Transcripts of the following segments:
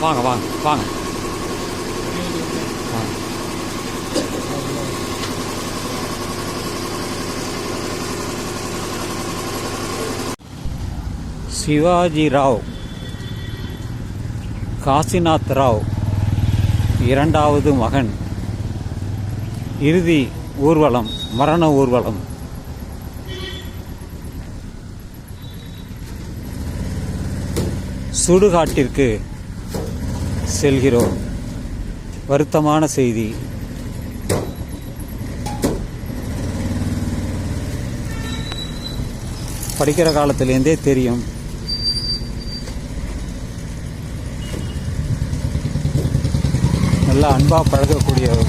வாங்க வாங்க வாங்க. சிவாஜி ராவ் காசிநாத் ராவ் இரண்டாவது மகன். இறுதி ஊர்வலம் மரண ஊர்வலம். சுடுகாட்டிற்கு செல்கிறோம். வருத்தமான செய்தி. படிக்கிற காலத்திலேருந்தே தெரியும். நல்லா அன்பாக பழகக்கூடிய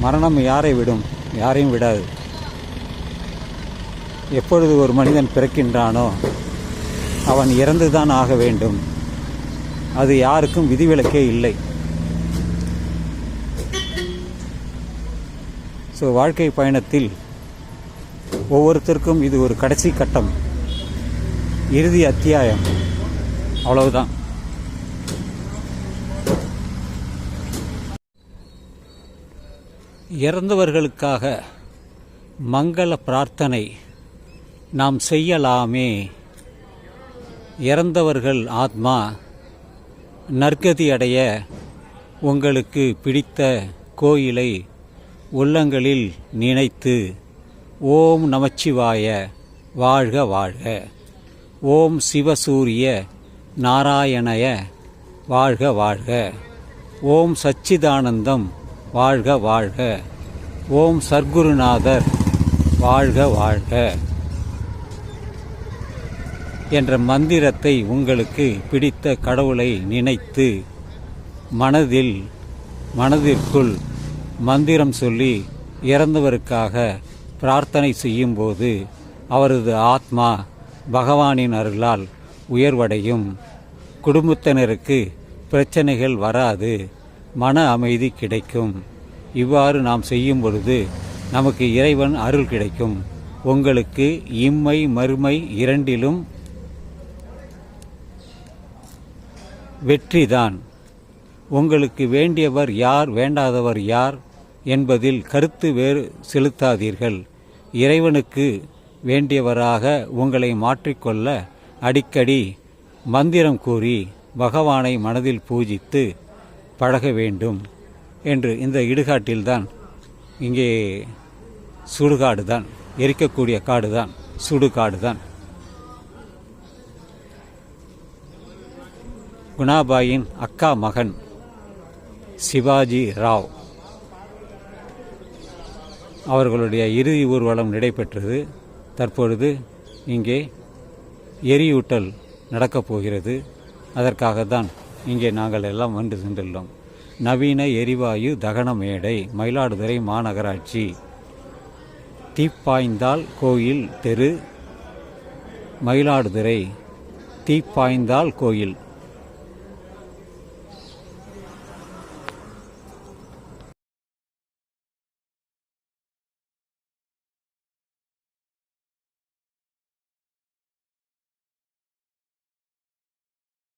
மரணம் யாரை விடும்? யாரையும் விடாது. எப்பொழுது ஒரு மனிதன் பிறக்கின்றானோ அவன் இறந்துதான் ஆக வேண்டும். அது யாருக்கும் விதிவிலக்கே இல்லை. ஸோ வாழ்க்கை பயணத்தில் ஒவ்வொருத்தருக்கும் இது ஒரு கடைசி கட்டம். இறுதி அத்தியாயம். அவ்வளவுதான். இறந்தவர்களுக்காக மங்கள பிரார்த்தனை. நாம் செய்யலாமே. இறந்தவர்கள் ஆத்மா நற்கதி அடைய உங்களுக்கு பிடித்த கோயிலை உள்ளங்களில் நினைத்து ஓம் நமச்சிவாய வாழ்க வாழ்க. ஓம் சிவசூரிய நாராயணய வாழ்க வாழ்க. ஓம் சச்சிதானந்தம் வாழ்க வாழ்க. ஓம் சர்க்குருநாதர் வாழ்க வாழ்க. என்ற மந்திரத்தை உங்களுக்கு பிடித்த கடவுளை நினைத்து மனதில் மனதிற்குள் மந்திரம் சொல்லி இறந்தவருக்காக பிரார்த்தனை செய்யும்போது அவரது ஆத்மா பகவானின் அருளால் உயர்வடையும். குடும்பத்தினருக்கு பிரச்சனைகள் வராது மன அமைதி கிடைக்கும். இவ்வாறு நாம் செய்யும் பொழுது நமக்கு இறைவன் அருள் கிடைக்கும். உங்களுக்கு இம்மை மறுமை இரண்டிலும் வெற்றிதான். உங்களுக்கு வேண்டியவர் யார் வேண்டாதவர் யார் என்பதில் கருத்து வேறு செலுத்தாதீர்கள். இறைவனுக்கு வேண்டியவராக உங்களை மாற்றிக்கொள்ள அடிக்கடி மந்திரம் கூறி பகவானை மனதில் பூஜித்து பழக வேண்டும் என்று இந்த இடுகாட்டில்தான் இங்கே சுடுகாடு தான் எரிக்கக்கூடிய காடு தான் சுடுகாடு தான் குணாபாயின் அக்கா மகன் சிவாஜி ராவ். அவர்களுடைய இறுதி ஊர்வலம் நடைபெற்றது. தற்பொழுது இங்கே எரியூட்டல் நடக்கப் போகிறது. அதற்காகத்தான் இங்கே நாங்கள் எல்லாம் வந்து சென்றுள்ளோம். நவீன எரிவாயு தகன மேடை மயிலாடுதுறை மாநகராட்சி. தீப்பாய்ந்தால் கோயில் தெரு. மயிலாடுதுறை தீப்பாய்ந்தால் கோயில்.